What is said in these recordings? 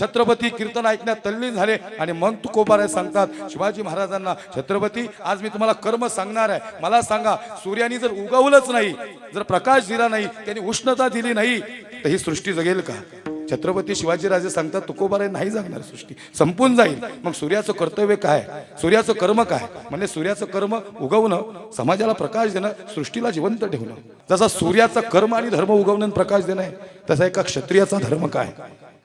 छत्रपती कीर्तन ऐकण्यात तल्लीन झाले आणि मन तुकोबाराय सांगतात शिवाजी महाराजांना छत्रपती आज मी तुम्हाला कर्म सांगणार आहे. मला सांगा सूर्याने जर उगवलंच नाही जर प्रकाश दिला नाही त्यांनी उष्णता दिली नाही तर ही सृष्टी जगेल का? छत्रपती शिवाजीराजे सांगतात तुकोबाराय नाही जगणार सृष्टी. संपून जाईल. मग सूर्याचं कर्तव्य काय? सूर्याचं कर्म काय? म्हणजे सूर्याचं कर्म उगवणं समाजाला प्रकाश देणं सृष्टीला जिवंत ठेवणं. जसा सूर्याचा कर्म आणि धर्म उगवणं प्रकाश देणं आहे तसा एका क्षत्रियाचा धर्म काय?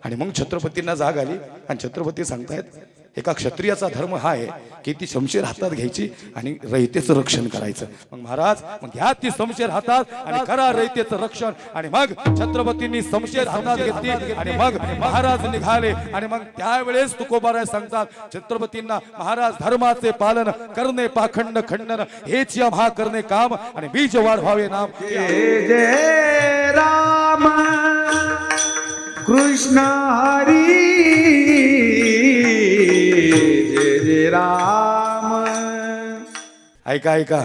आणि मग छत्रपतींना जाग आली. आणि छत्रपती सांगतायत एका क्षत्रियाचा धर्म हा आहे की ती शमशेर हातात घ्यायची आणि रयतेचं रक्षण करायचं. मग महाराज मग घ्या ती शमशेर हातात आणि करा रयतेचं रक्षण. आणि मग छत्रपतींनी शमशेर हातात घेतली आणि मग महाराज निघाले. आणि मग त्यावेळेस तुकोबाराय सांगतात छत्रपतींना महाराज धर्माचे पालन करणे पाखंड खंडन हेच या महा करणे काम आणि बीज वाढवावे नाम. जय राम कृष्ण हरी। जय जय राम। ऐका ऐका.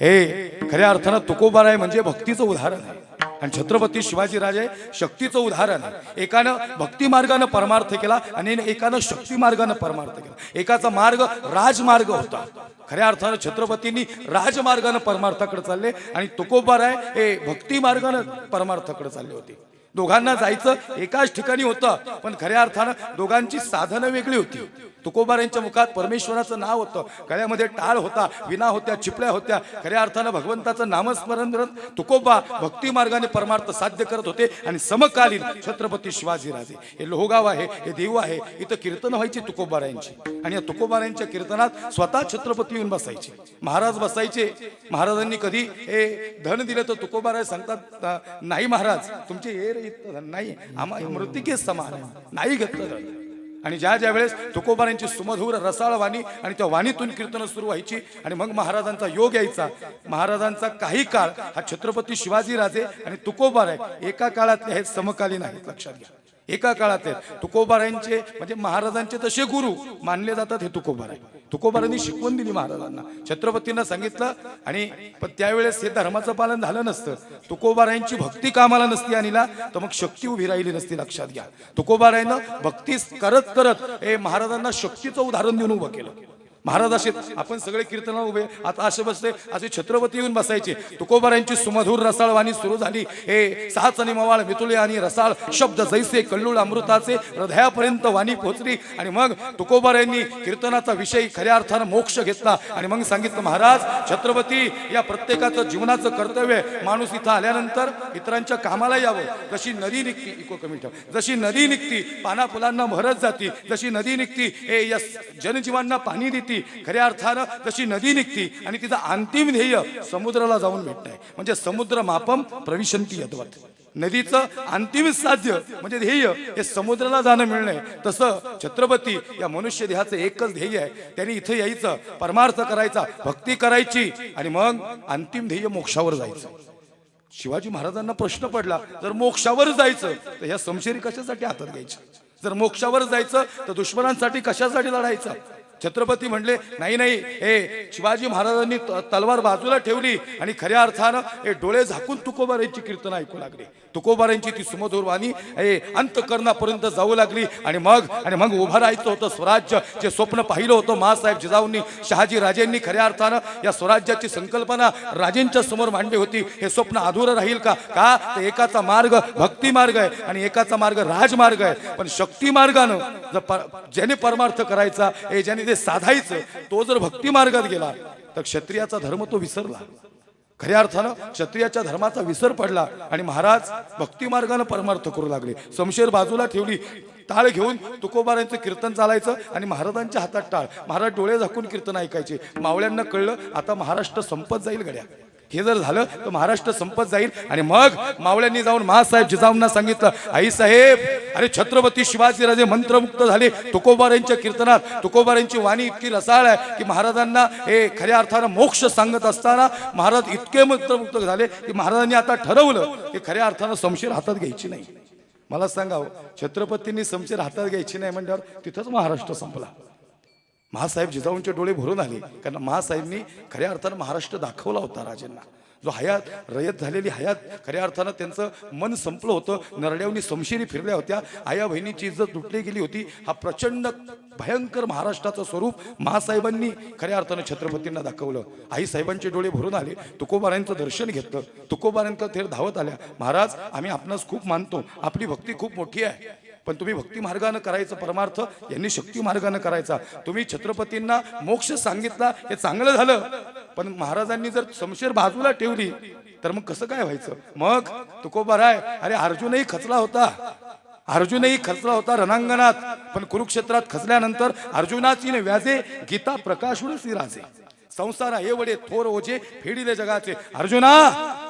हे खऱ्या अर्थानं तुकोबाराय म्हणजे भक्तीचं उदाहरण आहे. आणि छत्रपती शिवाजी राजे शक्तीचं उदाहरण आहे. एकानं भक्ती मार्गानं परमार्थ केला आणि एकानं शक्ती मार्गानं परमार्थ केला. एकाचा मार्ग राजमार्ग होता. खऱ्या अर्थानं छत्रपतींनी राजमार्गानं परमार्थाकडे चालले आणि तुकोबाराय हे भक्ती मार्गानं परमार्थाकडे चालले होते. दोघांना जायचं एकाच ठिकाणी होतं. पण खऱ्या अर्थानं दोघांची साधनं वेगळी होती. तुकोबारांच्या मुखात परमेश्वराचं नाव होतं. गळ्यामध्ये टाळ होता विना होत्या चिपळ्या होत्या. खऱ्या अर्थानं भगवंताचं नामस्मरण करत तुकोबा भक्ती मार्गाने परमार्थ साध्य करत होते आणि समकालीन छत्रपती शिवाजीराजे हे लोहगाव आहे हे देव आहे इथं कीर्तन व्हायची तुकोबारायांची. आणि या तुकोबारायांच्या कीर्तनात स्वतः छत्रपती येऊन बसायचे. महाराज बसायचे. महाराजांनी कधी हे धन दिलं तर तुकोबाराय सांगतात नाही महाराज तुमचे हे नाही. आम्हा मृतिकेच समान नाही घेतलं आणि ज्या ज्या वेळेस तुकोबारांची सुमधूर रसाळ वाणी आणि त्या वाणीतून कीर्तन सुरू व्हायची आणि मग महाराजांचा योग यायचा महाराजांचा काही काळ हा छत्रपती शिवाजीराजे आणि तुकोबार आहे एका काळातले हे समकालीन आहेत लक्षात घ्या. एका काळात आहेत. तुकोबारायांचे म्हणजे महाराजांचे तसे गुरु मानले जातात हे तुकोबाराय. तुकोबारांनी शिकवून दिली महाराजांना. छत्रपतींना सांगितलं आणि पण त्यावेळेस हे धर्माचं पालन झालं नसतं. तुकोबारायांची भक्ती कामाला नसती आणीला तर मग शक्ती उभी राहिली नसती लक्षात घ्या. तुकोबारायनं भक्ती करत करत हे महाराजांना शक्तीचं उदाहरण देऊन उभं केलं. महाराज असे आपण सगळे कीर्तन उभे. आता असे बसले असे छत्रपती येऊन बसायचे. तुकोबारांची सुमधुर रसाळ वाणी सुरू झाली. हे साच आणि मवाळ मितुले आणि रसाळ शब्द जैसे कल्लूळ अमृताचे हृदयापर्यंत वाणी पोहोचली आणि मग तुकोबारांनी कीर्तनाचा विषय खऱ्या अर्थानं मोक्ष घेतला. आणि मग सांगितलं महाराज छत्रपती या प्रत्येकाचं जीवनाचं कर्तव्य माणूस इथं आल्यानंतर इतरांच्या कामाला यावं. जशी नदी निघती इको कमी ठेव. जशी नदी निघती पाना फुलांना भरत जाती. जशी नदी निघती हे या जनजीवांना पाणी देते. खऱ्या अर्थानं जशी नदी निघती आणि तिचं अंतिम ध्येय समुद्राला जाऊन भेटणं आहे म्हणजे समुद्र मापम प्रविशंती यदवत. नदीचं अंतिम साध्य म्हणजे ध्येय हे समुद्राला जाणं मिळणं आहे तसं छत्रपती या मनुष्य देहाचं एकच ध्येय आहे. त्यांनी इथं यायचं परमार्थ करायचा भक्ती करायची आणि मग अंतिम ध्येय मोक्षावर जायचं. शिवाजी महाराजांना प्रश्न पडला जर मोक्षावर जायचं तर ह्या समशेरी कशासाठी हातात घ्यायचं? जर मोक्षावर जायचं तर दुश्मनांसाठी कशासाठी लढायचं? छत्रपती म्हणले नाही नाही हे शिवाजी महाराजांनी तलवार बाजूला ठेवली आणि खऱ्या अर्थानं हे डोळे झाकून तुकोबारांची कीर्तन ऐकू लागली. तुकोबारांची ती सुमधुर वाणी हे अंतकरणापर्यंत जाऊ लागली आणि मग आणि मग उभं राहायचं होतं स्वराज्य. जे स्वप्न पाहिलं होतं महासाहेब जिजाऊंनी शहाजी राजेंनी खऱ्या अर्थानं या स्वराज्याची संकल्पना राजेंच्या समोर मांडली होती. हे स्वप्न अधुरं राहील का? का? तर एकाचा मार्ग भक्ती मार्ग आहे आणि एकाचा मार्ग राजमार्ग आहे. पण शक्ती मार्गानं जर पर- ज्याने परमार्थ करायचा हे ज्याने ते साधायचं तो जर भक्ती मार्गात गेला तर क्षत्रियाचा धर्म तो विसरला. खऱ्या अर्थानं क्षत्रियाच्या धर्माचा विसर पडला आणि महाराज भक्ती मार्गानं परमार्थ करू लागले. समशेर बाजूला ठेवली टाळ घेऊन तुकोबारांचं कीर्तन चालायचं आणि महाराजांच्या हातात टाळ. महाराज डोळे झाकून कीर्तन ऐकायचे. मावळ्यांना कळलं आता महाराष्ट्र संपत जाईल गड्या. हे जर झालं तर महाराष्ट्र संपत जाईल. आणि मग मावळ्यांनी जाऊन महासाहेब जिजाऊंना सांगितलं आई साहेब अरे छत्रपती शिवाजीराजे मंत्रमुक्त झाले. तुकोबारांच्या कीर्तनात तुकोबारांची वाणी इतकी रसाळ आहे की महाराजांना हे खऱ्या अर्थानं मोक्ष सांगत असताना महाराज इतके मंत्रमुक्त झाले की महाराजांनी आता ठरवलं की खऱ्या अर्थानं समशीर हातात घ्यायची नाही. मला सांगावं हो, छत्रपतींनी समशीर हातात घ्यायची नाही म्हणल्यावर तिथंच महाराष्ट्र संपला. महासाहेब जिजाऊंचे डोळे भरून आले. कारण महासाहेबनी खऱ्या अर्थानं महाराष्ट्र दाखवला होता राजांना. जो हयात रयत झालेली हयात खऱ्या अर्थानं त्यांचं मन संपलं होतं. नरड्यावनी समशिरी फिरल्या होत्या. आया बहिणीची इज्जत लुटली गेली होती. हा प्रचंड भयंकर महाराष्ट्राचं स्वरूप महासाहेबांनी खऱ्या अर्थानं छत्रपतींना दाखवलं. आई साहेबांचे डोळे भरून आले. तुकोबारांचं दर्शन घेतलं. तुकोबारांचं थेर धावत आल्या. महाराज आम्ही आपणास खूप मानतो. आपली भक्ती खूप मोठी आहे. पण तुम्ही भक्ती मार्गानं करायचं परमार्थ यांनी शक्ती मार्गानं करायचा. तुम्ही छत्रपतींना मोक्ष सांगितला. हे चांगलं झालं. पण महाराजांनी जर समशेर बाजूला ठेवली तर मग कसं काय व्हायचं? मग तुकोबाराय अरे अर्जुनही खचला होता. अर्जुनही खचला होता रणांगणात. पण कुरुक्षेत्रात खचल्यानंतर अर्जुनाची व्याजे गीता प्रकाशुन राजे संसारा एवढे थोर ओझे फेडिले जगाचे. अर्जुना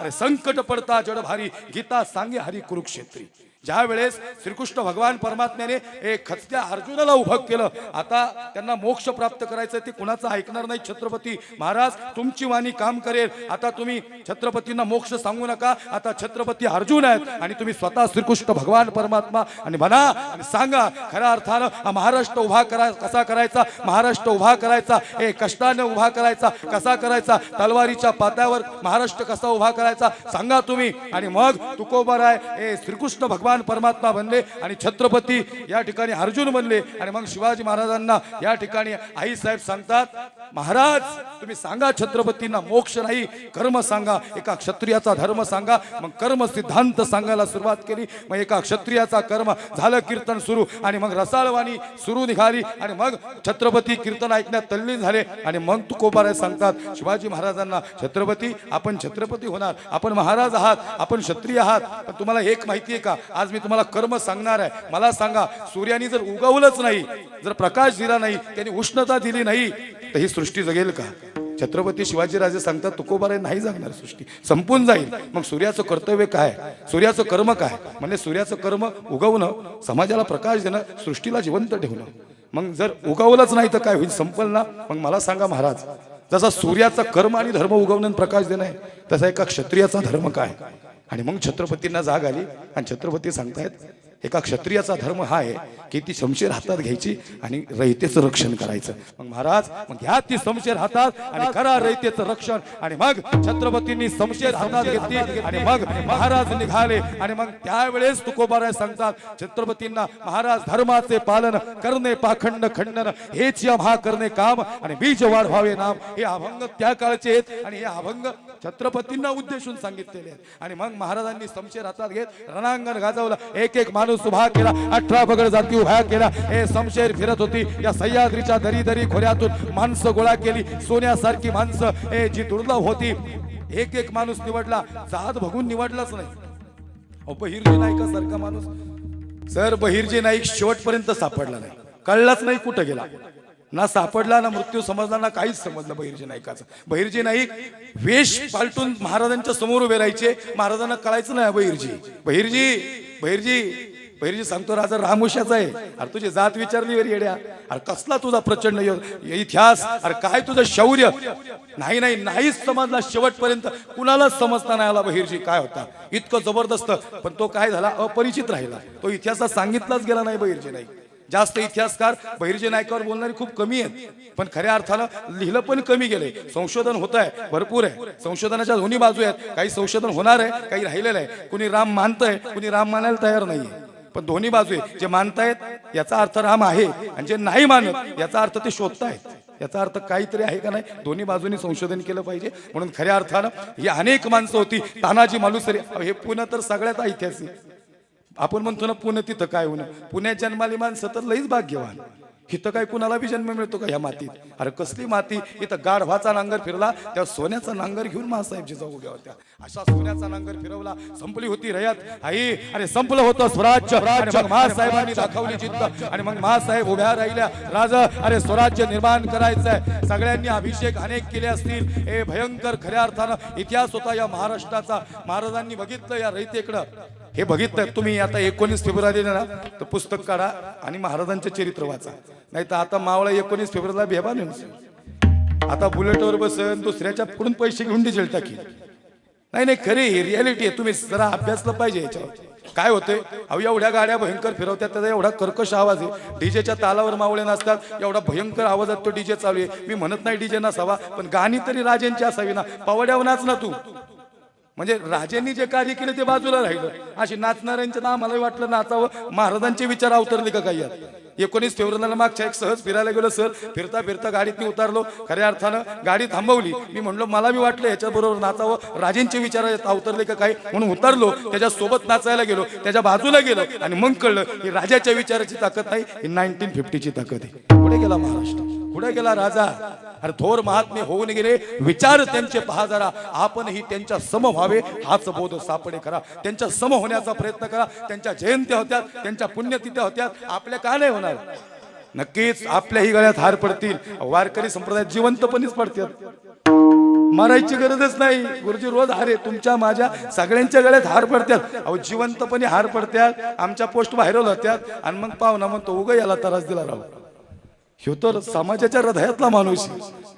अरे संकट पडता जड भारी गीता सांगे हरी कुरुक्षेत्री. ज्या वेळेस श्रीकृष्ण भगवान परमात्म्याने एक खचत्या अर्जुनाला उभं केलं आता त्यांना मोक्ष प्राप्त करायचं ते कुणाचं ऐकणार नाही छत्रपती महाराज तुमची वाणी काम करेल. आता तुम्ही छत्रपतींना मोक्ष सांगू नका आता छत्रपती अर्जुन आहेत आणि तुम्ही स्वतः श्रीकृष्ण भगवान परमात्मा आणि म्हणा आणि सांगा खऱ्या अर्थानं महाराष्ट्र उभा करा कसा करायचा? महाराष्ट्र उभा करायचा हे कष्टाने उभा करायचा कसा करायचा? तलवारीच्या पात्यावर महाराष्ट्र कसा उभा करायचा? सांगा तुम्ही. आणि मग तुकोबाराय हे श्रीकृष्ण भगवान भगवान परमात्मा बनले आणि छत्रपती या ठिकाणी अर्जुन बनले आणि मग शिवाजी महाराजांना या ठिकाणी आई साहेब सांगतात महाराज तुम्ही सांगा छत्रपतींना मोक्ष नाही कर्म सांगा एका क्षत्रियाचा धर्म सांगा. मग कर्म सिद्धांत सांगायला सुरुवात केली. मग एका क्षत्रियाचा कर्म झालं कीर्तन सुरू आणि मग रसाळवाणी सुरू निघाली आणि मग छत्रपती कीर्तन ऐकण्यात तल्लीन झाले आणि मग तुकोबाराय सांगतात शिवाजी महाराजांना छत्रपती आपण छत्रपती होणार आपण महाराज आहात आपण क्षत्रिय आहात पण तुम्हाला एक माहिती आहे का? आज मी तुम्हाला कर्म सांगणार आहे. मला सांगा सूर्याने जर उगवलंच नाही जर प्रकाश दिला नाही त्यांनी उष्णता दिली नाही तर ही सृष्टी जगेल का? छत्रपती शिवाजीराजे सांगतात तुकोबारे नाही जगणार सृष्टी. संपून जाईल. मग सूर्याचं कर्तव्य काय? सूर्याचं कर्म काय? म्हणजे सूर्याचं कर्म उगवणं समाजाला प्रकाश देणं सृष्टीला जिवंत ठेवणं. मग जर उगवलंच नाही तर काय होईल? संपल ना? मग मला सांगा महाराज जसा सूर्याचा कर्म आणि धर्म उगवणं प्रकाश देणं आहे तसा एका क्षत्रियाचा धर्म काय? आणि मग छत्रपतींना जाग आली. आणि छत्रपती सांगतायत एका क्षत्रियाचा धर्म हा आहे की ती शमशेर हातात घ्यायची आणि रयतेचं रक्षण करायचं. मग महाराज मग घ्या ती शमशेर हातात आणि करा रयतेचं रक्षण. आणि मग छत्रपतींनी शमशेर हातात घेतली आणि मग महाराज निघाले. आणि मग त्यावेळेस तुकोबाराय सांगतात छत्रपतींना महाराज धर्माचे पालन करणे पाखंड खंडन हेच या महा करणे काम आणि बीज वाढवावे नाम. हे अभंग त्या काळचे आहेत आणि हे अभंग छत्रपतींना उद्देशून सांगितलेले आहेत. आणि मग महाराजांनी समशेर हातात घेत रणांगण गाजवलं. एक एक माणूस उभा केला अठरा बगड जाती उभ्या केला हे समशेर फिरत होती या सह्याद्रीच्या दरी दरी खोऱ्यातून माणसं गोळा केली सोन्यासारखी माणसं. हे जी दुर्लभ होती एक एक माणूस निवडला जात बघून निवडलाच नाही. बहिर्जी नाईकासारखा माणूस. सर बहिर्जी नाईक शेवटपर्यंत सापडला नाही. कळलाच नाही कुठं गेला. ना सापडला ना मृत्यू समजला ना काहीच समजलं बहिर्जी नाईकाचं. बहिर्जी नाईक वेश पालटून महाराजांच्या समोर उभे राहायचे. महाराजांना कळायचं नाही बहिर्जी. बहिर्जी बहिर्जी बहिर्जी सांगतो राजा रामुशाचा आहे. अरे तुझी जात विचारली वेरी येड्या. अरे कसला तुझा प्रचंड इतिहास. अरे काय तुझं शौर्य? नाही नाही नाहीच समजला शेवटपर्यंत. कुणालाच समजता नाही आला बहिर्जी काय होता? इतकं जबरदस्त. पण तो काय झाला? अपरिचित राहिला. तो इतिहासात सांगितलाच गेला नाही बहिर्जी नाही. जास्त इतिहासकार बहिर्जी नायकावर बोलणारे खूप कमी आहेत. पण खऱ्या अर्थानं लिहिलं पण कमी गेलंय. संशोधन होत आहे भरपूर आहे. संशोधनाच्या दोन्ही बाजू आहेत. काही संशोधन होणार आहे काही राहिलेलं आहे. कुणी राम मानतंय कुणी राम मानायला तयार नाहीये. पण दोन्ही बाजू आहे जे मानतायत याचा अर्थ राम आहे आणि जे नाही मानत याचा अर्थ ते शोधतायत. याचा अर्थ काहीतरी आहे का नाही? दोन्ही बाजूनी संशोधन केलं पाहिजे. म्हणून खऱ्या अर्थानं ही अनेक माणसं होती. तानाजी मालुसरे. हे पुणे तर सगळ्यात ऐतिहासिक. आपण म्हणतो ना पुणे तिथं काय होणं पुण्यात जन्माली माणसं तर लईच भाग्यवान. इथं काय कुणाला बी जन्म मिळतो का ह्या मातीत? अरे कसली माती? इथं गाढवाचा नांगर फिरला त्या सोन्याचा नांगर घेऊन महासाहेबजी जाऊ उभ्या होत्या. अशा सोन्याचा नांगर फिरवला संपली होती रयात. आई अरे संपलं होतं स्वराज्य. महासाहेबांनी दाखवली जिद्द. आणि मग महासाहेब उभ्या राहिल्या. राजा अरे स्वराज्य निर्माण करायचंय. सगळ्यांनी अभिषेक अनेक केले असतील. हे भयंकर खऱ्या अर्थानं इतिहास होता या महाराष्ट्राचा. महाराजांनी बघितलं या रयतेकडं. हे बघितलं तुम्ही आता एकोणीस फेब्रुवारी ना तर पुस्तक काढा आणि महाराजांचे चरित्र वाचा. नाही तर आता मावळा एकोणीस फेब्रुवारीला भेबा नेऊन आता बुलेटवर बसन दुसऱ्याच्या कडून पैसे घेऊन डिझेल टाकी नाही नाही खरी रियालिटी आहे. तुम्ही जरा अभ्यासलं पाहिजे याच्यावर. काय होतंय? अहो एवढ्या गाड्या भयंकर फिरवतात त्याचा एवढा कर्कश आवाज आहे. डीजेच्या तालावर मावळे नसतात एवढा भयंकर आवाजात तो डीजे चालू आहे. मी म्हणत नाही डीजे नसावा पण गाणी तरी राजेंची असावी ना. पवड्यावर नाच ना तू. म्हणजे राजांनी जे कार्य केलं ते बाजूला राहिलं. अशी नाचणाऱ्यांच्या ना आम्हाला वाटलं नाचावं. महाराजांचे विचार अवतरले का काही यात एकोणीस फेब्रुवारीला मागच्या एक सहज फिरायला गेलो सर. फिरता फिरता गाडीत उतरलो. खऱ्या अर्थानं गाडी थांबवली. मी म्हणलो मला बी वाटलं याच्याबरोबर नाचावं. राजेंचे विचार अवतरले का काही? म्हणून उतरलो. त्याच्यासोबत नाचायला गेलो. त्याच्या बाजूला गेलो. आणि मग कळलं ही राजाच्या विचाराची ताकद नाही ही नाईन्टीन फिफ्टीची ताकद आहे. पुढे गेला महाराष्ट्र. पुढे गेला राजा. अरे थोर महात्मे होऊन गेले. विचार त्यांचे पहा जरा. आपणही त्यांच्या सम व्हावे हाच बोध सापडे करा. त्यांच्या सम होण्याचा प्रयत्न करा. त्यांच्या जयंत्या होत्या त्यांच्या पुण्यतिथ्या होत्या. आपल्या का नाही होणार? नक्कीच आपल्याही गळ्यात हार पडतील. वारकरी संप्रदायात जिवंतपणीच पडतात. मारायची गरजच नाही. गुरुजी रोज हारे. तुमच्या माझ्या सगळ्यांच्या गळ्यात हार पडतात. अहो जिवंतपणे हार पडतात. आमच्या पोस्ट व्हायरल होत्यात. आणि मग पाहुणा म्हणतो उगा याला त्रास दिला राहू ह्यो तर समाजाच्या हृदयातला माणूस.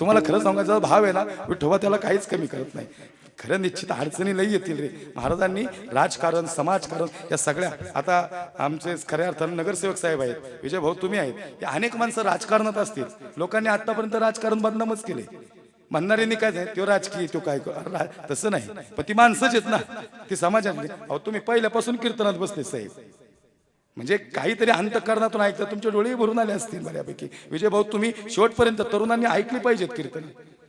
तुम्हाला खरं सांगायचा भाव आहे ना विठोबा त्याला काहीच कमी करत नाही. खरं निश्चित अडचणी लई येतील रे. महाराजांनी राजकारण समाजकारण या सगळ्या आता आमचे खऱ्या अर्थानं नगरसेवक साहेब आहेत विजय भाऊ तुम्ही आहेत या अनेक माणसं राजकारणात असतील. लोकांनी आतापर्यंत राजकारण बदनामच केले. म्हणणाऱ्यांनी काय झालं? तो राजकीय तो काय तसं नाही. पण ती माणसंच आहेत ना ती समाजातली. अहो तुम्ही पहिल्यापासून कीर्तनात बसले साहेब. म्हणजे काहीतरी अंतकरणातून ऐकलं तुमचे डोळेही भरून आले असतील बऱ्यापैकी. विजय भाऊ तुम्ही शेवटपर्यंत तरुणांनी ऐकली पाहिजेत कीर्तन.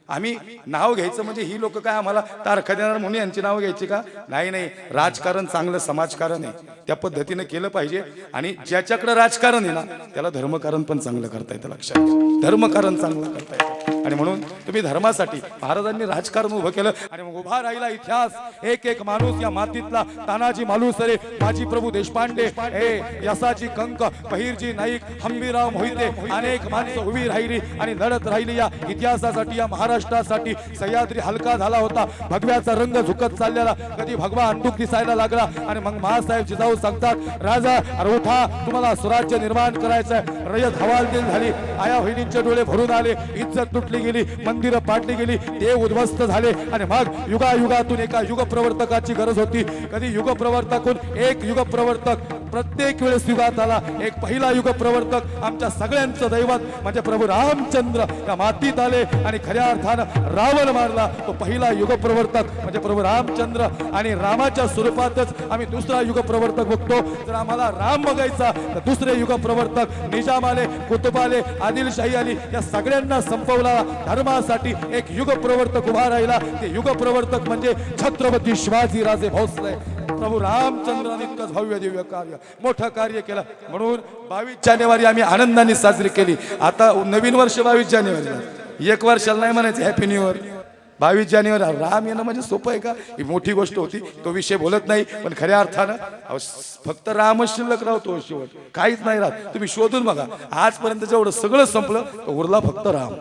आम्ही नाव घ्यायचं म्हणजे ही लोक काय आम्हाला तारखा देणार म्हणून यांची नाव घ्यायची का? नाही नाही. राजकारण चांगलं समाजकारण आहे. त्या पद्धतीने केलं पाहिजे. आणि ज्याच्याकडे राजकारण आहे ना त्याला धर्मकारण पण चांगलं करता येतं लक्षात धर्मकारण चांगलं करता येतं. आणि म्हणून तुम्ही धर्मासाठी महाराजांनी राजकारण उभं केलं. आणि मग उभा राहिला इतिहास. एक एक माणूस या मातीतला तानाजी मालुसरे माजी प्रभू देशपांडे. हे यसाजी कंक पहिरजी नाईक हंबीराव मोहिते अनेक माणसं उभी राहिली आणि लढत राहिली या इतिहासासाठी या महाराष्ट्रासाठी. सह्याद्री हलका झाला होता. भगव्याचा रंग झुकत चाललेला. कधी भगवा अंडूक दिसायला लागला. आणि मग महासाहेब जिजाऊ सांगतात राजा अरे उठा तुम्हाला स्वराज्य निर्माण करायचं रयत हवालदिल झाली. आया बहिणींचे डोळे भरून आले. इज्जत तुटली गेली मंदिरं पाडली गेली ते उद्ध्वस्त झाले. आणि मग युगायुगातून एका युग प्रवर्तकाची गरज होती. कधी युग प्रवर्तकून एक युग प्रवर्तक प्रत्येक वेळेस युगात आला एक पहिला युग प्रवर्तक आमच्या सगळ्यांचं दैवत म्हणजे प्रभू रामचंद्र या मातीत आले आणि खऱ्या अर्थानं रावण मारला. तो पहिला युग प्रवर्तक म्हणजे प्रभू रामचंद्र आणि रामाच्या स्वरूपातच आम्ही दुसरा युग प्रवर्तक बघतो. जर आम्हाला राम बघायचा तर दुसरे युग प्रवर्तक निजाम आले कुतुब आले आदिलशाही आली या सगळ्यांना संपवला. धर्मासाठी एक युग प्रवर्तक उभा राहिला. ते युग प्रवर्तक म्हणजे छत्रपती शिवाजीराजे भोसले. प्रभू रामचंद्राने इतकंच भव्य दिव्य कार्य मोठं कार्य केलं. म्हणून बावीस जानेवारी आम्ही आनंदाने साजरी केली. आता नवीन वर्ष बावीस जानेवारी एक वर्षाला नाही म्हणायचं हॅपी न्यू इयर बावीस जानेवारी राम येणं म्हणजे सोपं आहे का? ही मोठी गोष्ट होती. तो विषय बोलत नाही पण खऱ्या अर्थानं फक्त रामच शिल्लक राहतो हो शेवट. काहीच नाही राहत. तुम्ही शोधून बघा. आजपर्यंत जेवढं सगळं संपलं तर उरला फक्त राम.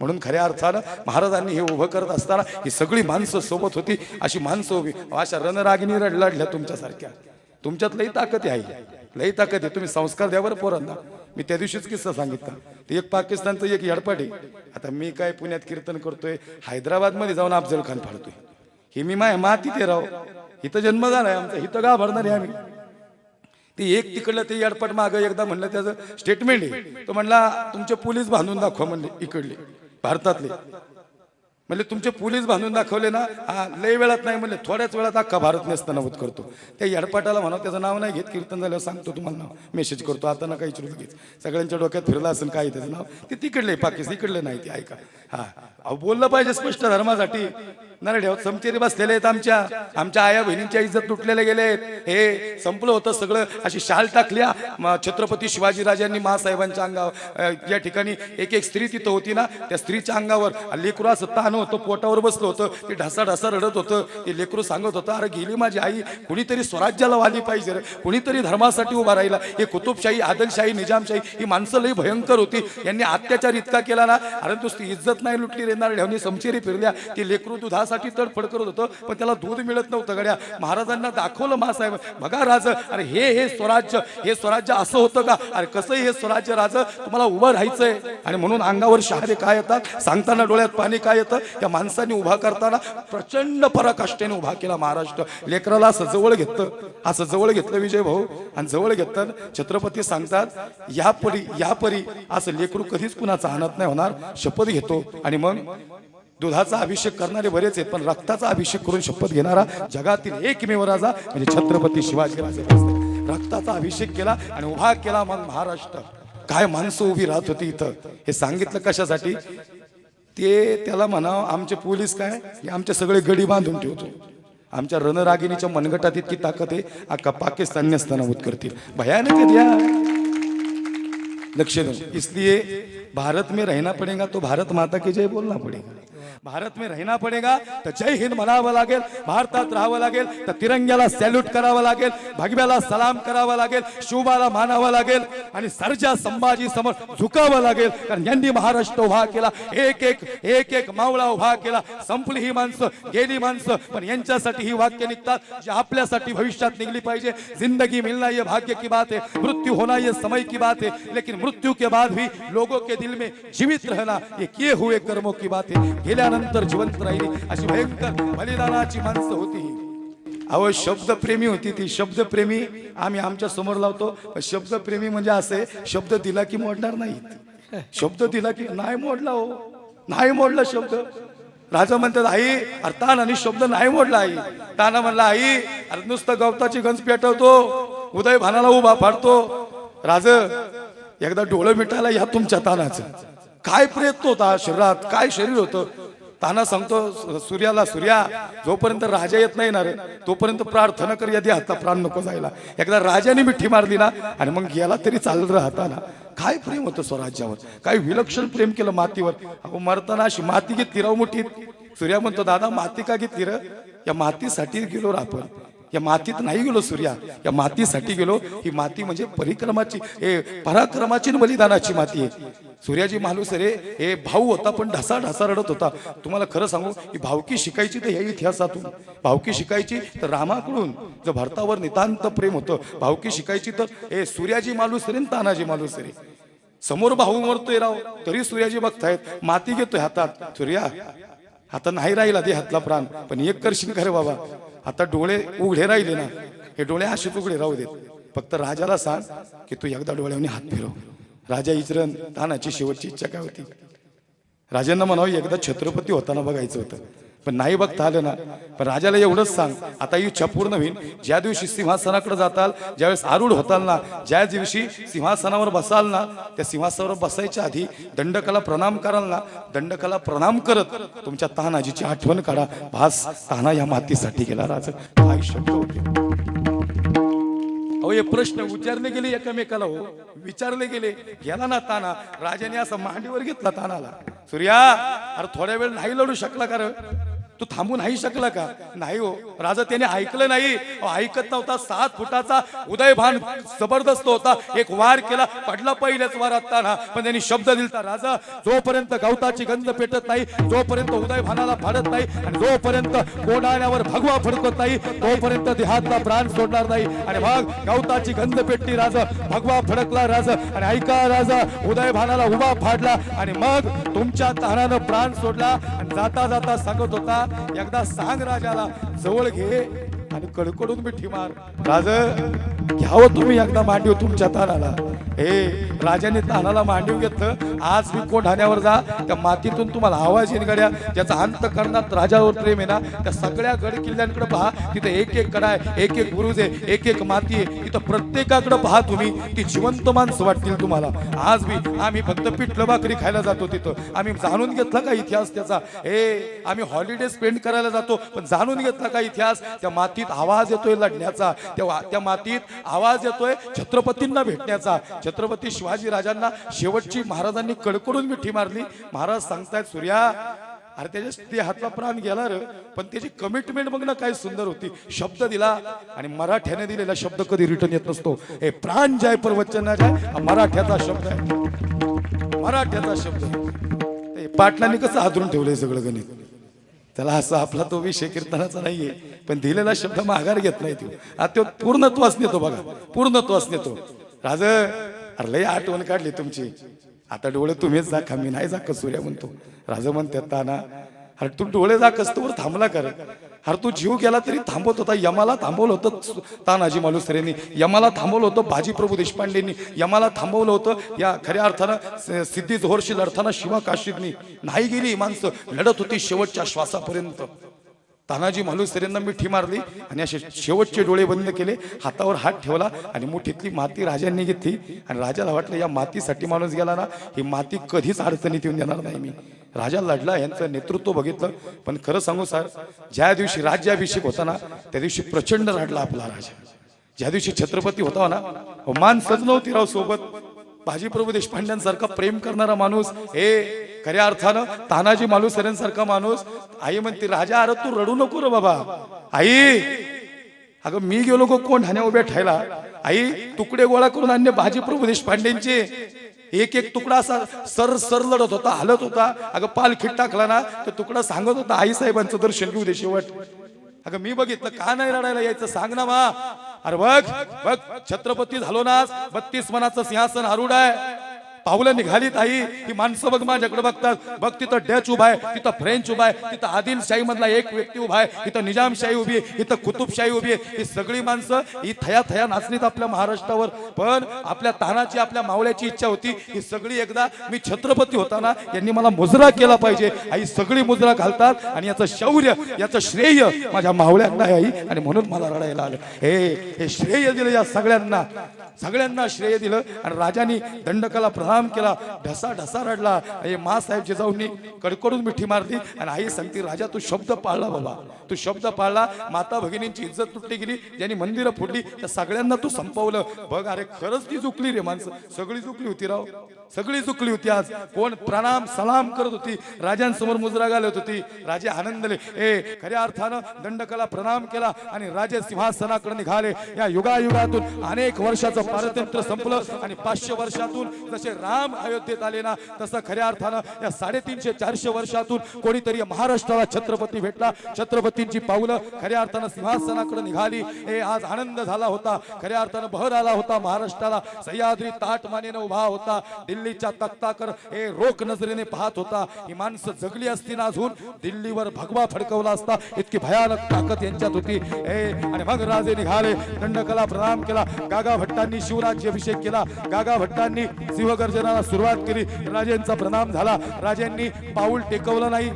म्हणून खऱ्या अर्थानं महाराजांनी हे उभं करत असताना ही सगळी माणसं सोबत होती. अशी माणसं उभी. अशा रणरागिनी रड लढल्या तुमच्यासारख्या. तुमच्यात लई ताकद आहे. लई ताकद आहे. तुम्ही संस्कार द्या बरं पोरांना. मी त्या दिवशीच किस्सा सांगितला. ते एक पाकिस्तानचं एक यडपाट आहे. आता मी काय पुण्यात कीर्तन करतोय हैदराबादमध्ये जाऊन अफजल खान फाडतोय हे मी माय माती ते राव. इथं जन्म झालाय आमचा. इथं गा भरणार आहे आम्ही. ते एक तिकडलं ते यडपट माग एकदा म्हणलं त्याचं स्टेटमेंट आहे. तो म्हणला तुमचे पोलीस बांधून दाखवा म्हणले इकडले भारतातले. म्हणजे तुमचे पोलीस बांधून दाखवले ना. हा लय वेळात नाही. म्हणजे थोड्याच वेळात अख्खा भारत नेस्तनाबूत करतो. त्या यडपाटाला म्हणा त्याचं नाव नाही घेत कीर्तन झाल्यावर सांगतो तुम्हाला नाव. मेसेज करतो आता नका विचारू घेत. सगळ्यांच्या डोक्यात फिरलं असेल काय त्याचं नाव? ते तिकडले पाकिस्तान इकडले नाही ते ऐका. हा अहो बोललं पाहिजे स्पष्ट धर्मासाठी. नरड्यावर समचेरी बसलेले आहेत आमच्या. आमच्या आया बहिणींच्या इज्जत तुटलेले गेले आहेत हे संपलं होतं सगळं. अशी शाल टाकल्या. छत्रपती शिवाजीराजांनी महासाहेबांच्या अंगावर. या ठिकाणी एक एक स्त्री तिथं होती ना त्या स्त्रीच्या अंगावर. लेकरू असं ताण होतं पोटावर बसलं होतं. ते ढासा ढासा रडत होतं. ते लेकरू सांगत होतं अरे गेली माझी आई. कुणीतरी स्वराज्याला वाली पाहिजे रे. कुणीतरी धर्मासाठी उभा राहिला. हे कुतुबशाही आदलशाही निजामशाही ही माणसं लई भयंकर होती. यांनी अत्याचार इतका केला ना. अरे नुसती इज्जत नाही लुटली रेणार ढेवणी समचेरी फिरल्या. ती लेकरू दुधासाठी तडफड करत होतं पण त्याला दूध मिळत नव्हतं गड्या. महाराजांना दाखवलं महासाहेब. बघा राज अरे हे हे स्वराज्य हे स्वराज्य असं होतं का? अरे कसंही हे स्वराज्य राज तुम्हाला उभं राहायचंय. आणि म्हणून अंगावर शहारे काय येतात? सांगताना डोळ्यात पाणी काय येतं? या माणसाने उभा करताना प्रचंड पराकाष्ठेने उभा केला महाराष्ट्र. लेकराला असं जवळ घेतलं. असं जवळ घेतलं विजय भाऊ. आणि जवळ घेतलं छत्रपती सांगतात या परी या परी असं लेकरू कधीच कुणाचा आणत नाही होणार. शपथ घेतो. आणि मग दुधाचा अभिषेक करणारे बरेच आहेत पण रक्ताचा अभिषेक करून शपथ घेणारा जगातील एकमेव राजा म्हणजे छत्रपती शिवाजी राजे. रक्ताचा अभिषेक केला आणि उभा केला मग महाराष्ट्र. काय माणसं उभी राहत होती इथं? हे सांगितलं कशासाठी? ते त्याला म्हणावं आमचे पोलीस काय? आमचे सगळे गडी बांधून ठेवतो. आमच्या रणरागिणीच्या मनगटात इतकी ताकद आहे अख्खा पाकिस्तानने नमूद करतील. भयानक आहे या लक्ष दो इसलिए भारत में रहना पड़ेगा तो भारत माता की जय बोलना पड़ेगा. भारत में रहना पडेगा तर जय हिंद म्हणावं लागेल भारतात राहावं लागेल तर तिरंग्याला सॅल्यूट करावं लागेल भगव्याला सलाम करावा लागेल शिवबाला मानावं लागेल आणि सरजा संभाजी समोर झुकावं लागेल कारण यांनी महाराष्ट्र उभा केला एक एक एक एक मावळा उभा केला संपली ही माणसं गेली माणसं पण यांच्यासाठी ही वाक्य निघतात जे आपल्यासाठी भविष्यात निघली पाहिजे. जिंदगी मिलना ये भाग्य की बात है मृत्यू होना ये समय की बात है लेकिन मृत्यू के बाद भी लोगों के दिल में जीवित रहना ये किए हुए कर्मों की बात है. गेल्यानंतर जिवंत राहिली. अशी भयंकर बलिदानाची माणसं होती. अहो शब्दप्रेमी होती ती. शब्दप्रेमी आम्ही आमच्यासमोर लावतो. पण शब्दप्रेमी म्हणजे असे शब्द दिला की मोडणार नाहीत. शब्द दिला की नाही मोडला हो. नाही मोडला शब्द. राजा म्हणतात आई अरे तान आणि शब्द नाही मोडला आई. ताना म्हणला आई अरे नुसतं गवताची गंज पेटवतो. उदय भानाला उभा फाडतो राज एकदा डोळं मिटायला या तुमच्या तानाचं. काय प्रयत्न होता शरीरात? काय शरीर होतं? ताना सांगतो सूर्याला सूर्या जोपर्यंत राजा येत नाही ना रे तोपर्यंत प्रार्थना कर यादी आता प्राण नको जायला. एकदा राजाने मिठी मारली ना आणि मग गेला तरी चालत राहता ना काय प्रेम होतं स्वराज्यावर? काय विलक्षण प्रेम केलं मातीवर. अहो मरताना अशी माती घेतली राव मुठीत. सूर्या म्हणतो दादा माती का घेतली र? या मातीसाठी गेलो आपण. या मातीत नाही गेलो सूर्या. या मातीसाठी गेलो. ही माती म्हणजे परिक्रमाची हे पराक्रमाची बलिदानाची माती आहे. सूर्याजी मालूस रे हे भाऊ होता पण ढसा ढसा रडत होता. तुम्हाला खरं सांगू की भावकी शिकायची तर या इतिहासातून. भावकी शिकायची तर रामाकडून जर भारतावर नितांत प्रेम होतं. भावकी शिकायची तर हे सूर्याजी मालूस रे तानाजी मालूस रे समोर भाऊ मरतोय राव तरी सूर्याजी बघतायत माती घेतोय हातात. सूर्या आता नाही राहिला दे हातला प्राण पण एक करशील खरे बाबा? आता डोळे उघडे राहिले ना हे डोळे असेच उघडे राहू देत. फक्त राजाला सांग की तू एकदा डोळ्याने हात फिरव. राजा इचरण तानाची शेवटची इच्छा काय होती? राजांना म्हणावं एकदा छत्रपती होताना बघायचं होतं. पण नाही बघता आलं ना. पण राजाला एवढंच सांग आता ही इच्छा पूर्ण होईल. ज्या दिवशी सिंहासनाकडे जाताल ज्यावेळेस आरूढ होताल ना ज्या दिवशी सिंहासनावर बसाल ना त्या सिंहासनावर बसायच्या आधी दंडकाला प्रणाम कराल ना दंडकाला प्रणाम करत तुमच्या तानाजीची आठवण काढा. भास ताना या मातीसाठी गेला राजा. काय शब्द होते? अहो हे प्रश्न विचारले गेले एकमेकाला हो. विचारले गेले. गेला ना ताना. राजाने असं मांडीवर घेतला तानाला. सूर्या अरे थोड्या वेळ नाही लढू शकला कारण तू थांबू नाही शकला का? नाही हो. राजा त्याने ऐकलं नाही. ऐकत नव्हता. सात फुटाचा उदयभान जबरदस्त होता. एक वार केला. पडला पहिल्याच वार असताना पण त्यांनी शब्द दिलता राजा जोपर्यंत गवताची गंध पेटत नाही जोपर्यंत उदयभानाला फाडत नाही आणि जोपर्यंत कोणाण्यावर भगवा फडकत नाही तोपर्यंत देहातला प्राण सोडणार नाही. आणि मग गवताची गंध पेटली राजा भगवा फडकला राजा. आणि ऐका राजा उदयभानाला उभा फाडला. आणि मग तुमच्या तहानानं प्राण सोडला. आणि जाता जाता सांगत होता एकदा सांग राजाला जवळ घे. आणि कडकडून मिठी मार. राज घ्यावं तुम्ही एकदा मांडीव तुमच्या तानाला. हे राजाने तानाला मांडीव घेतलं. आज मी कोठाण्यावर जा त्या मातीतून तुम्हाला आवाज येईन गड्या. ज्याचा अंत करणात राजावर प्रेम आहे ना त्या सगळ्या गड किल्ल्यांकडे पहा. तिथे एक एक कडा आहे एक एक बुरुज आहे एक एक माती आहे. तिथं प्रत्येकाकडे पहा तुम्ही. ती जिवंत माणसं वाटतील तुम्हाला. आज मी आम्ही फक्त पिठलं भाकरी खायला जातो तिथं. आम्ही जाणून घेतला का इतिहास त्याचा? हे आम्ही हॉलिडे स्पेंड करायला जातो पण जाणून घेतला का इतिहास? त्या माती मातीत आवाज येतोय लढण्याचा. तेव्हा त्या मातीत आवाज येतोय छत्रपतींना भेटण्याचा. छत्रपती शिवाजी राजांना शेवटची महाराजांनी कडकडून मिठी मारली. महाराज सांगतायत सूर्या अरे त्याच्या ते हातला प्राण गेला रे पण त्याची कमिटमेंट बघ ना काय सुंदर होती. शब्द दिला आणि मराठ्याने दिलेला शब्द कधी रिटर्न येत नसतो. हे प्राण जाय पर वचन जाय मराठ्याचा शब्द आहे. मराठ्याचा शब्द आहे. पाटलांनी कसं हातरून ठेवलंय सगळं गणित? त्याला असा आपला तो विषय कीर्तनाचा नाहीये. पण दिलेला शब्द माघार घेत नाही तो. आता पूर्णत्वास नेतो बघा. पूर्णत्वास नेतो. राज अरे लय आठवण काढली तुमची. आता डोळे तुम्हीच दाखा मी नाही दाखत सूर्या म्हणतो. राजा म्हणतात ताना अरे तू डोळे जा कस्तवर थांबला कर अरे तू जीव गेला तरी थांबवत होता. यमाला थांबवलं होतं तानाजी मालुसरेंनी. यमाला थांबवलं होतं बाजी प्रभू देशपांडेंनी. यमाला थांबवलं होतं या खऱ्या अर्थानं सिद्धी जोहरशी लढताना शिवा काशीदनी. नाही गेली माणसं. लढत होती शेवटच्या श्वासापर्यंत. तानाजी मालुसरेंना मिठी मारली आणि असे शेवटचे डोळे बंद केले हातावर हात ठेवला आणि मुठीतली माती राजांनी घेतली. आणि राजाला वाटलं या मातीसाठी माणूस गेला ना ही माती कधीच अडचणीत येऊन देणार नाही मी. राजा लढला यांचं नेतृत्व बघितलं. पण खरं सांगू सर ज्या दिवशी राज्याभिषेक होता ना त्या दिवशी प्रचंड रडला आपला राजा. ज्या दिवशी छत्रपती होता ना मान सज नव्हती राव सोबत. बाजीप्रभू देशपांड्यांसारखा प्रेम करणारा माणूस हे खऱ्या अर्थानं तानाजी मालुसरेंसारखा माणूस. आई म्हणते राजा अरे तू रडू नको रे बाबा. आई अगं मी गेलो गो कोण ठाण्या उभ्या ठायला आई तुकडे गोळा करून आणले भाजीप्रभू देशपांडेंचे. एक एक तुकडा असा सर सर लढत होता हलत होता. अगं पालखीत टाकला ना तर तुकडा सांगत होता आई साहेबांचं दर्शन घेऊ दे शेवट. अगं मी बघितलं का नाही रडायला यायचं? सांग ना मा अरे बघ बघ छत्रपती झालो ना बत्तीस मनाचं सिंहासन हरुड आहे. पावलं निघालीत आई. ही माणसं बघ माझ्याकडे बघतात. बघ तिथं डच उभा आहे तिथं फ्रेंच उभा आहे तिथं आदिलशाही मधला एक व्यक्ती उभा आहे तिथं निजामशाही उभी आहे इथं कुतुबशाही उभी आहे. ही सगळी माणसं ही थया थया नाचणीत आपल्या महाराष्ट्रावर. पण आपल्या तानाची आपल्या मावळ्याची इच्छा होती. ही सगळी एकदा मी छत्रपती होताना यांनी मला मुजरा केला पाहिजे. आई सगळी मुजरा घालतात आणि याचं शौर्य याचं श्रेय माझ्या मावळ्यांना आई. आणि म्हणून मला रडायला आलं. हे हे श्रेय दिलं या सगळ्यांना. सगळ्यांना श्रेय दिलं. आणि राजानी दंडकाला आराम केला ढसा ढसा रडला. हे मासाहेब जिजाऊंनी कडकडून मिठी मारली आणि आई सांगते राजा तू शब्द पाळला बाबा. तू शब्द पाळला. माता भगिनींची इज्जत तुटली गेली. ज्यांनी मंदिरं फोडली त्या सगळ्यांना तू संपवलं. बघ अरे खरंच ती चुकली रे माणसं. सगळी चुकली होती राव. सगळी चुकली होती आज. कोण प्रणाम सलाम करत होती. राजांसमोर मुजरा घालत होती. राजे आनंदले ए खऱ्या अर्थानं दंडकला प्रणाम केला आणि राजे सिंहासनाकडे निघाले. या युगायुगातून अनेक वर्षाचं पारतंत्र संपलं आणि पाचशे वर्षातून जसे राम अयोध्येत आले ना तसं खऱ्या अर्थानं या साडेतीनशे चारशे वर्षातून कोणीतरी महाराष्ट्राला छत्रपती भेटला. छत्रपतींची पावलं खऱ्या अर्थानं सिंहासनाकडे निघाली. हे आज आनंद झाला होता. खऱ्या अर्थानं बहर आला होता महाराष्ट्राला. सह्याद्री ताट मानेनं उभा होता. दिल्लीच्या तक्ताकर हे रोख नजरेने पाहत होता. ही माणसं जगली असती ना अजून. दिल्लीवर भगवा फडकवला असता. इतकी भयानक ताकद यांच्यात होती. हे आणि मग राजे निघाले. दंडकला प्रणाम केला. गागा भट्टांनी शिवराज्याभिषेक केला. गागा भट्टांनी विसर्जनाला सुरुवात केली. राजेंचा प्रणाम झाला. राजांनी पाऊल टेकवलं नाही.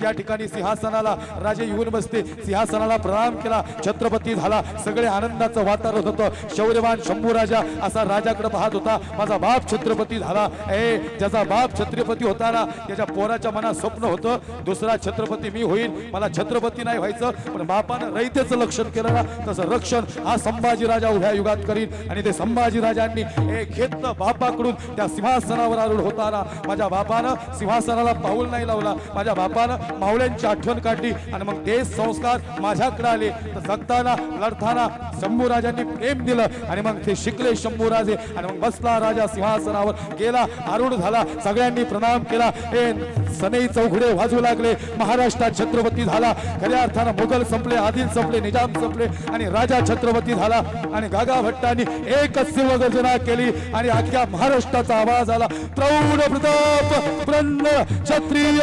त्या ठिकाणी सिंहासनाला राजे येऊन बसते. सिंहासनाला प्रणाम केला. छत्रपती झाला. सगळे आनंदाचं वातावरण होतं. शौर्यवान शंभू राजा असा राजाकडे पाहत होता. माझा बाप छत्रपती झाला. ए ज्याचा बाप छत्रपती होता ना त्याच्या पोराच्या मनात स्वप्न होतं दुसरा छत्रपती मी होईल मला छत्रपती नाही व्हायचं पण बापानं रयतेचं लक्षण केलं ना तसं रक्षण हा संभाजी राजा उभ्या युगात करीन. आणि ते संभाजी राजांनी हे घेतलं बापाकडून. त्या सिंहासनावर आरूढ होताना माझ्या बापानं सिंहासनाला पाऊल नाही लावला. माझ्या बापानं माऊल्यांची आठवण काढली आणि मग देश संस्कार माझ्याकडे आले. तर जगताना लढताना शंभू राजांनी प्रेम दिलं आणि मग ते शिकले शंभू राजे आणि मग बसला राजा सिंहासनावर. गेला आरूढ झाला. सगळ्यांनी प्रणाम केला. हे सनई चौघडे वाजू लागले. महाराष्ट्रात छत्रपती झाला. खऱ्या अर्थानं मुघल संपले आदिल संपले निजाम संपले आणि राजा छत्रपती झाला. आणि गागा भट्टांनी एकच सिंहगर्जना केली आणि अख्ख्या महाराष्ट्राचा आवाज आला. प्रौढ प्रताप ब्रह्म क्षत्रिय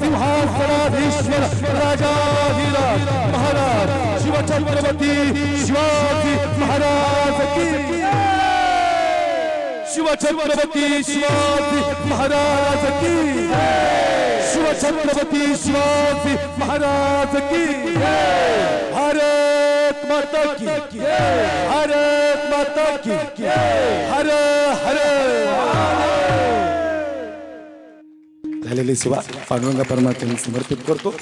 सिंहासनाधीश्वर राजाधिराज महाराज शिवछत्रपती शिवाजी महाराज की शिवछत्रपती शिवाजी महाराज की शिवछत्रपती शिवाजी महाराज की भारत माता की भारत माता की हर हर! झालेली सेवा पांडुरंगा परमात्म्यांनी समर्पित करतो.